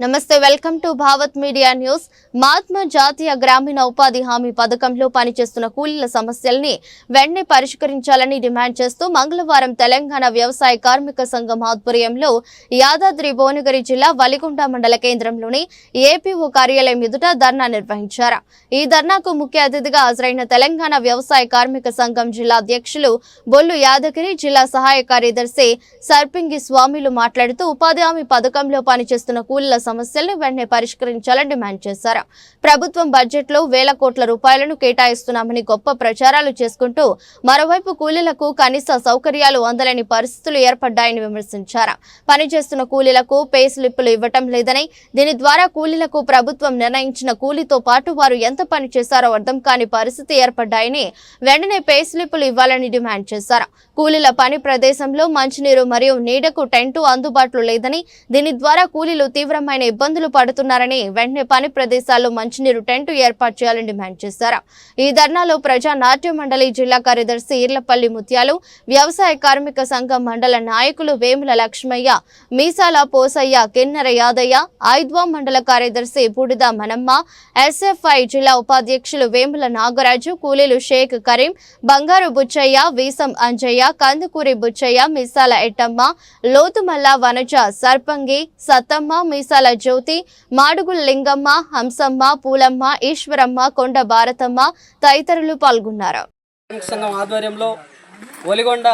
నమస్తే welcome to Bhavat media news. Mahatma జాతీయ గ్రామీణ ఉపాధి హామీ పథకంలో పనిచేస్తున్న కూలీల సమస్యల్ని వెంటనే పరిష్కరించాలని డిమాండ్ చేస్తూ మంగళవారం తెలంగాణ వ్యవసాయ కార్మిక సంఘం ఆధ్వర్యంలో యాదాద్రి భువనగిరి జిల్లా వలిగుంట మండల కేంద్రంలోని ఏపీఓ కార్యాలయం ఎదుట ధర్నా నిర్వహించారు. ఈ ధర్నాకు ముఖ్య అతిథిగా హాజరైన తెలంగాణ వ్యవసాయ కార్మిక సంఘం జిల్లా అధ్యక్షులు బొల్లు యాదగిరి జిల్లా సహాయ కార్యదర్శి సర్పింగి స్వామిలు మాట్లాడుతూ ఉపాధి హామీ పథకంలో పనిచేస్తున్న కూలీల సమస్యల్ని వెంటనే పరిష్కరించాలని డిమాండ్ చేశారు. ప్రభుత్వం బడ్జెట్లో వేల కోట్ల రూపాయలను కేటాయిస్తున్నామని గొప్ప ప్రచారాలు చేసుకుంటూ మరోవైపు కూలీలకు కనీస సౌకర్యాలు అందలేని పరిస్థితులు ఏర్పడ్డాయని విమర్శించారు. పనిచేస్తున్న కూలీలకు పే స్లిప్పులు ఇవ్వటం లేదని దీని ద్వారా కూలీలకు ప్రభుత్వం నిర్ణయించిన కూలీతో పాటు వారు ఎంత పని చేశారో అర్థం కాని పరిస్థితి ఏర్పడ్డాయని వెంటనే పే స్లిప్పులు ఇవ్వాలని డిమాండ్ చేశారు. కూలీల పని ప్రదేశంలో మంచినీరు మరియు నీడకు టెంటు అందుబాటులో లేదని దీని ద్వారా కూలీలు తీవ్రమైన ఇబ్బందులు పడుతున్నారని వెంటనే పని ప్రదేశాల్లో మంచినీరు టెంట్ ఏర్పాటు చేయాలని డిమాండ్ చేశారు. ఈ ధర్నాలో ప్రజా నాట్య మండలి జిల్లా కార్యదర్శి ఈర్లపల్లి ముత్యాలు వ్యవసాయ కార్మిక సంఘం మండల నాయకులు వేముల లక్ష్మయ్య మీసాల పోసయ్య కిన్నెర యాదయ్య ఐద్వా మండల కార్యదర్శి బూడిద మనమ్మ ఎస్ఎఫ్ఐ జిల్లా ఉపాధ్యక్షులు వేముల నాగరాజు కూలీలు షేక్ కరీం బంగారు బుచ్చయ్య వీసం అంజయ్య కందుకూరి బుచ్చయ్య మీసాల ఎట్టమ్మ లోతుమల్ల వనజ సర్పంగి సత్తమ్మ మీసాల జ్యోతి మాడుగుల లింగమ్మ హంసమ్మ పూలమ్మ ఈశ్వరమ్మ కొండ భారతమ్మ తదితరులు పాల్గొన్నారు. సంఘం ఆధ్వర్యంలో ఒలిగొండ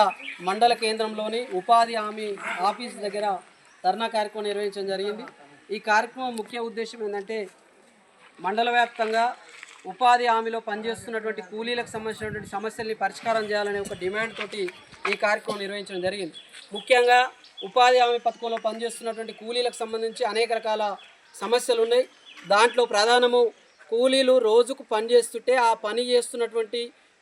మండల కేంద్రంలోని ఉపాధి హామీ ఆఫీస్ దగ్గర ధర్నా కార్యక్రమం నిర్వహించడం జరిగింది. ఈ కార్యక్రమం ముఖ్య ఉద్దేశం ఏంటంటే మండల వ్యాప్తంగా ఉపాధి హామీలో పనిచేస్తున్నటువంటి కూలీలకు సంబంధించినటువంటి సమస్యల్ని పరిష్కారం చేయాలనే ఒక డిమాండ్ తోటి ఈ కార్యక్రమం నిర్వహించడం జరిగింది. ముఖ్యంగా ఉపాధి హామీ పథకంలో పనిచేస్తున్నటువంటి కూలీలకు సంబంధించి అనేక రకాల సమస్యలు ఉన్నాయి. దాంట్లో ప్రధానము కూలీలు రోజుకు పని చేస్తుంటే ఆ పని చేస్తున్నటువంటి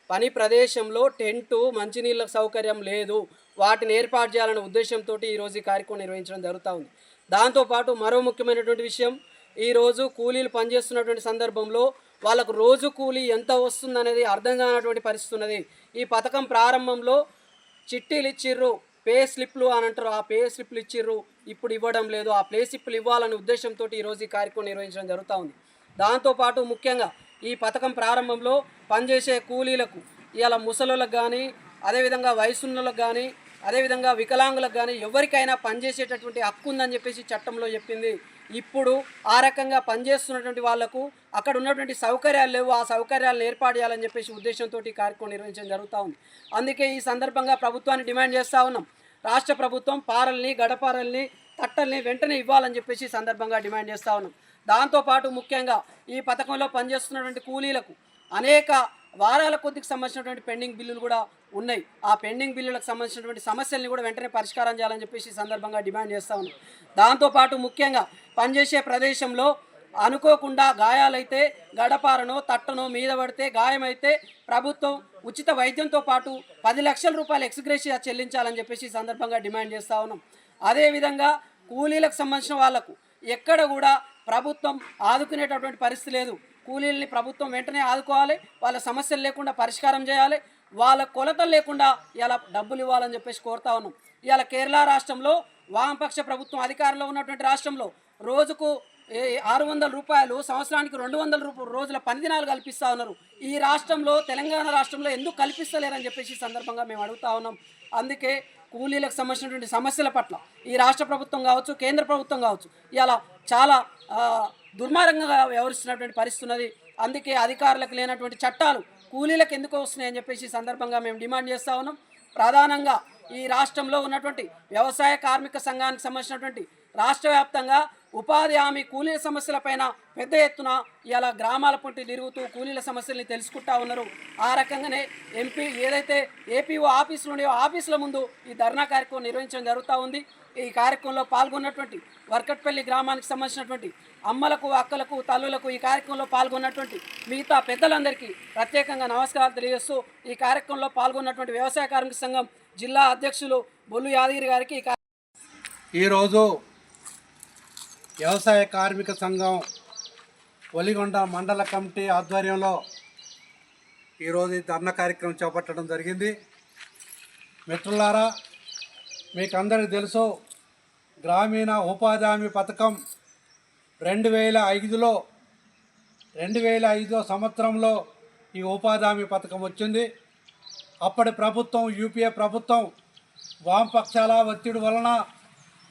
పని ప్రదేశంలో టెంటు మంచినీళ్ళ సౌకర్యం లేదు. వాటిని ఏర్పాటు చేయాలనే ఉద్దేశంతో ఈరోజు ఈ కార్యక్రమం నిర్వహించడం జరుగుతూ ఉంది. దాంతోపాటు మరో ముఖ్యమైనటువంటి విషయం ఈరోజు కూలీలు పనిచేస్తున్నటువంటి సందర్భంలో వాళ్ళకు రోజు కూలీ ఎంత వస్తుందనేది అర్థం కానటువంటి పరిస్థితి ఉన్నది. ఈ పథకం ప్రారంభంలో చిట్టీలు ఇచ్చిర్రు పే స్లిప్లు అని అంటారు. ఆ పే స్లిప్లు ఇచ్చిర్రు ఇప్పుడు ఇవ్వడం లేదు. ఆ ప్లే స్లిప్లు ఇవ్వాలనే ఉద్దేశంతో ఈరోజు ఈ కార్యక్రమం నిర్వహించడం జరుగుతూ ఉంది. దాంతోపాటు ముఖ్యంగా ఈ పథకం ప్రారంభంలో పనిచేసే కూలీలకు ఇవాళ ముసలులకు కానీ అదేవిధంగా వయసున్నలకు కానీ అదేవిధంగా వికలాంగులకు కానీ ఎవరికైనా పనిచేసేటటువంటి హక్కు ఉందని చెప్పేసి చట్టంలో చెప్పింది. ఇప్పుడు ఆ రకంగా పనిచేస్తున్నటువంటి వాళ్ళకు అక్కడ ఉన్నటువంటి సౌకర్యాలు లేవు. ఆ సౌకర్యాలను ఏర్పాటు చేయాలని చెప్పేసి ఉద్దేశంతో కార్యక్రమం నిర్వహించడం జరుగుతూ ఉంది. అందుకే ఈ సందర్భంగా ప్రభుత్వాన్ని డిమాండ్ చేస్తూ ఉన్నాం. రాష్ట్ర ప్రభుత్వం పారల్ని గడపారల్ని తట్టల్ని వెంటనే ఇవ్వాలని చెప్పేసి సందర్భంగా డిమాండ్ చేస్తూ ఉన్నాం. దాంతోపాటు ముఖ్యంగా ఈ పథకంలో పనిచేస్తున్నటువంటి కూలీలకు అనేక వారాల కొద్దికి సంబంధించినటువంటి పెండింగ్ బిల్లులు కూడా ఉన్నాయి. ఆ పెండింగ్ బిల్లులకు సంబంధించినటువంటి సమస్యల్ని కూడా వెంటనే పరిష్కారం చేయాలని చెప్పేసి సందర్భంగా డిమాండ్ చేస్తా ఉన్నాం. దాంతోపాటు ముఖ్యంగా పనిచేసే ప్రదేశంలో అనుకోకుండా గాయాలైతే గడపారనో తట్టనో మీద పడితే గాయమైతే ప్రభుత్వం ఉచిత వైద్యంతో పాటు పది లక్షల రూపాయలు ఎక్స్గ్రేషియా చెల్లించాలని చెప్పేసి సందర్భంగా డిమాండ్ చేస్తూ ఉన్నాం. అదేవిధంగా కూలీలకు సంబంధించిన వాళ్ళకు ఎక్కడ కూడా ప్రభుత్వం ఆదుకునేటటువంటి పరిస్థితి లేదు. కూలీల్ని ప్రభుత్వం వెంటనే ఆదుకోవాలి వాళ్ళ సమస్యలు లేకుండా పరిష్కారం చేయాలి వాళ్ళ కొలతలు లేకుండా ఇలా డబ్బులు ఇవ్వాలని చెప్పేసి కోరుతా ఉన్నాం. ఇవాళ కేరళ రాష్ట్రంలో వామపక్ష ప్రభుత్వం అధికారంలో ఉన్నటువంటి రాష్ట్రంలో రోజుకు ఏ- ఆరు వందల రూపాయలు సంవత్సరానికి రెండు వందల రూపాయలు రోజుల పని దినాలు కల్పిస్తూ ఉన్నారు. ఈ రాష్ట్రంలో తెలంగాణ రాష్ట్రంలో ఎందుకు కల్పిస్తలేరని చెప్పేసి ఈ సందర్భంగా మేము అడుగుతా ఉన్నాం. అందుకే కూలీలకు సంబంధించినటువంటి సమస్యల పట్ల ఈ రాష్ట్ర ప్రభుత్వం కావచ్చు కేంద్ర ప్రభుత్వం కావచ్చు ఇలా చాలా ఆ, దుర్మార్గంగా వ్యవహరిస్తున్నటువంటి పరిస్థితి ఉన్నది. అందుకే అధికారులకు లేనటువంటి చట్టాలు కూలీలకు ఎందుకు వస్తున్నాయని చెప్పేసి సందర్భంగా మేము డిమాండ్ చేస్తూ ఉన్నాం. ప్రధానంగా ఈ రాష్ట్రంలో ఉన్నటువంటి వ్యవసాయ కార్మిక సంఘానికి సంబంధించినటువంటి రాష్ట్ర వ్యాప్తంగా ఉపాధి హామీ కూలీల సమస్యలపైన పెద్ద ఎత్తున ఇలా గ్రామాల పొంటి తిరుగుతూ కూలీల సమస్యల్ని తెలుసుకుంటా ఉన్నారు. ఆ రకంగానే ఎంపీ ఏదైతే ఏపీఓ ఆఫీసులు ఉన్నాయో ఆఫీసుల ముందు ఈ ధర్నా కార్యక్రమం నిర్వహించడం జరుగుతూ ఉంది. ఈ కార్యక్రమంలో పాల్గొన్నటువంటి వర్కట్పల్లి గ్రామానికి సంబంధించినటువంటి అమ్మలకు అక్కలకు తల్లులకు ఈ కార్యక్రమంలో పాల్గొన్నటువంటి మిగతా పెద్దలందరికీ ప్రత్యేకంగా నమస్కారాలు తెలియజేస్తూ ఈ కార్యక్రమంలో పాల్గొన్నటువంటి వ్యవసాయ కార్మిక సంఘం జిల్లా అధ్యక్షులు బొల్లు యాదగిరి గారికి ఈ ఈరోజు వ్యవసాయ కార్మిక సంఘం ఒలిగొండ మండల కమిటీ ఆధ్వర్యంలో ఈరోజు ధర్నా కార్యక్రమం చేపట్టడం జరిగింది. మిత్రులారా మీకు అందరికీ తెలుసు గ్రామీణ ఉపాధి హామీ పథకం రెండు వేల ఐదులో రెండు వేల ఐదో సంవత్సరంలో ఈ ఉపాధి హామీ పథకం వచ్చింది. అప్పటి ప్రభుత్వం యూపీఏ ప్రభుత్వం వామపక్షాల ఒత్తిడి వలన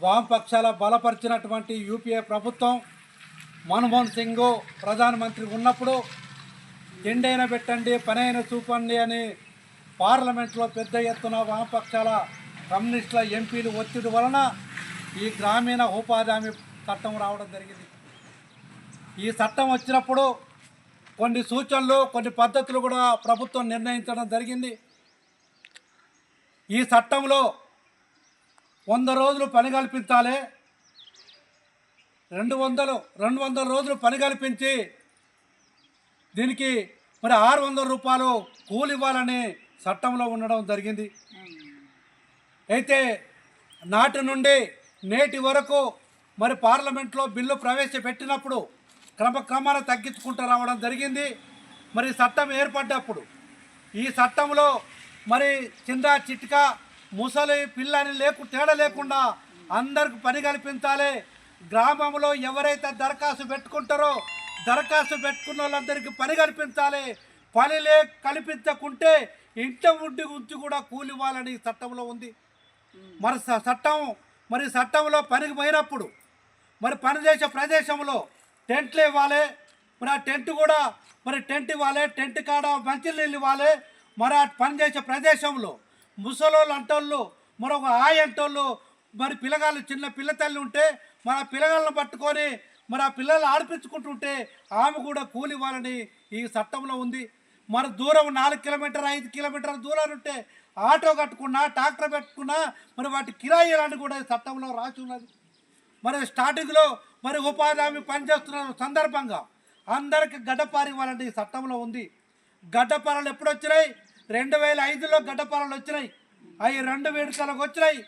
వామపక్షాల బలపరిచినటువంటి యూపీఏ ప్రభుత్వం మన్మోహన్ సింగ్ ప్రధానమంత్రి ఉన్నప్పుడు తిండైన పెట్టండి పనైన చూపండి అని పార్లమెంట్లో పెద్ద ఎత్తున వామపక్షాల కమ్యూనిస్టుల ఎంపీలు ఒత్తిడి వలన ఈ గ్రామీణ ఉపాధి హామీ చట్టం రావడం జరిగింది. ఈ చట్టం వచ్చినప్పుడు కొన్ని సూచనలు కొన్ని పద్ధతులు కూడా ప్రభుత్వం నిర్ణయించడం జరిగింది. ఈ చట్టంలో వంద రోజులు పని కల్పించాలి. రెండు వందలు రెండు వందల రోజులు పని కల్పించి దీనికి మరి ఆరు వందల రూపాయలు కూలి ఇవ్వాలని చట్టంలో ఉండడం జరిగింది. అయితే నాటి నుండి నేటి వరకు మరి పార్లమెంట్లో బిల్లు ప్రవేశపెట్టినప్పుడు క్రమక్రమాన తగ్గించుకుంటూ రావడం జరిగింది. మరి చట్టం ఏర్పడ్డప్పుడు ఈ చట్టంలో మరి చిన్న చిట్కా ముసలి పిల్లని లేకు తేడా లేకుండా అందరికి పని కల్పించాలి. గ్రామంలో ఎవరైతే దరఖాస్తు పెట్టుకుంటారో దరఖాస్తు పెట్టుకున్న వాళ్ళందరికీ పని కల్పించాలి. పని లే కల్పించకుంటే ఇంట ఉండి ఉంచి కూడా కూలివ్వాలని చట్టంలో ఉంది. మరి చట్టం మరి చట్టంలో పనికి పోయినప్పుడు మరి పని చేసే ప్రదేశంలో టెంట్లు ఇవ్వాలి. మరి ఆ టెంట్ కూడా మరి టెంట్ ఇవ్వాలి. టెంట్ కాడ మంచి నీళ్ళు ఇవ్వాలి. మరి ఆ పని చేసే ప్రదేశంలో ముసలోళ్ళు అంటోళ్ళు మరొక ఆయ అంటోళ్ళు మరి పిల్లగాళ్ళు చిన్న పిల్ల తల్లి ఉంటే మన పిల్లగాళ్ళని పట్టుకొని మరి ఆ పిల్లలు ఆడిపించుకుంటుంటే ఆమె కూడా కూలివ్వాలని ఈ చట్టంలో ఉంది. మరి దూరం నాలుగు కిలోమీటర్ ఐదు కిలోమీటర్ల దూరాలు ఉంటే ఆటో కట్టుకున్నా ట్రాక్టర్ పెట్టుకున్నా మరి వాటి కిరాయిలని కూడా ఈ చట్టంలో రాసి ఉన్నది. మరి స్టార్టింగ్లో మరి ఉపాధి హామీ పనిచేస్తున్న సందర్భంగా అందరికి గడ్డపారి ఇవ్వాలంటే ఈ చట్టంలో ఉంది. గడ్డపారలు ఎప్పుడు వచ్చినాయి రెండు వేల ఐదులో గడ్డపారలు వచ్చినాయి. అవి రెండు వేడుకలకు వచ్చినాయి.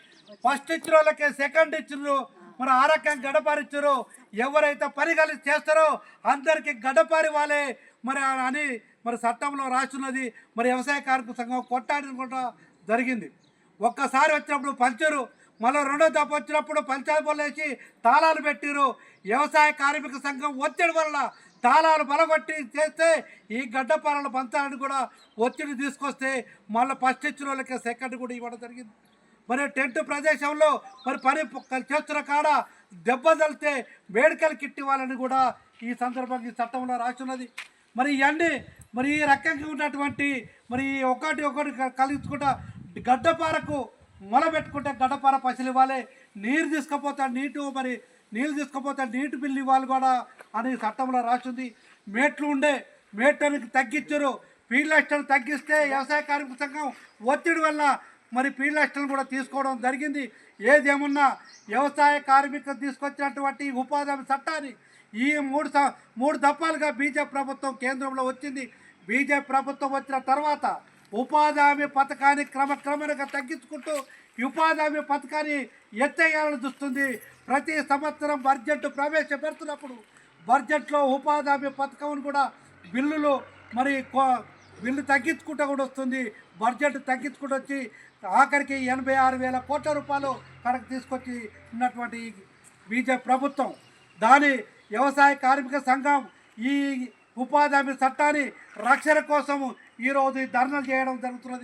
ఫస్ట్ ఇచ్చిన వాళ్ళకే సెకండ్ ఇచ్చిర్రు. మరి ఆ రకంగా గడపారిచ్చారు ఎవరైతే పని చేస్తారో అందరికీ గడ్డపారి వాళ్ళే. మరి అని మరి చట్టంలో రాస్తున్నది. మరి వ్యవసాయ కార్మిక సంఘం కొట్టాడడం కూడా జరిగింది. ఒక్కసారి వచ్చినప్పుడు పంచరు. మళ్ళీ రెండో దప్ప వచ్చినప్పుడు పంచాయతీ వేసి తాళాలు పెట్టిరు వ్యవసాయ కార్మిక సంఘం ఒత్తిడి వల్ల తాళాలు బలగొట్టి చేస్తే ఈ గడ్డపాలలు పంచాలని కూడా ఒత్తిడి తీసుకొస్తే మళ్ళీ ఫస్ట్ ఇచ్చిన వాళ్ళకి సెకండ్ కూడా ఇవ్వడం జరిగింది. మరి టెంట్ ప్రదేశంలో మరి పని చేస్తున్న కాడ దెబ్బ తలితే వేడుకలు కిట్ ఇవ్వాలని కూడా ఈ సందర్భంగా ఈ చట్టంలో రాస్తున్నది మరి ఇవన్నీ మరి ఈ రకంగా ఉన్నటువంటి మరి ఈ ఒకటి ఒకటి కలిగించుకుంటా గడ్డపారకు మొల పెట్టుకుంటే గడ్డపార పసిలు ఇవ్వాలి నీరు తీసుకపోతే నీటు మరి నీళ్ళు తీసుకుపోతే నీటి బిల్లు ఇవ్వాలి కూడా అని చట్టంలో రాసింది. మేట్లు ఉండే మేటనికి తగ్గించరు. పీళ్ళస్టలు తగ్గిస్తే వ్యవసాయ కార్మిక సంఘం ఒత్తిడి వల్ల మరి పీళ్ళస్టలు కూడా తీసుకోవడం జరిగింది. ఏదేమున్నా వ్యవసాయ కార్మికులు తీసుకొచ్చినటువంటి ఉపాధి హామీ చట్టాన్ని ఈ మూడు స- మూడు దఫాలుగా బీజేపీ ప్రభుత్వం కేంద్రంలో వచ్చింది. బీజేపీ ప్రభుత్వం వచ్చిన తర్వాత ఉపాధి హామీ పథకాన్ని క్రమక్రమంగా తగ్గించుకుంటూ ఉపాధి హామీ పథకాన్ని ఎత్తేయాలని చూస్తుంది. ప్రతి సంవత్సరం బడ్జెట్ ప్రవేశపెడుతున్నప్పుడు బడ్జెట్లో ఉపాధి హామీ పథకం కూడా బిల్లులు మరి కో- బిల్లు తగ్గించుకుంటూ కూడా వస్తుంది. బడ్జెట్ తగ్గించుకుంటూ వచ్చి ఆఖరికి ఎనభై ఆరు వేల కోట్ల రూపాయలు కడకు తీసుకొచ్చి ఉన్నటువంటి బీజేపీ ప్రభుత్వం. దాని వ్యవసాయ కార్మిక సంఘం ఈ ఉపాధి హామీ చట్టాన్ని రక్షణ కోసం ఈరోజు ఈ ధర్నాలు చేయడం జరుగుతున్నది.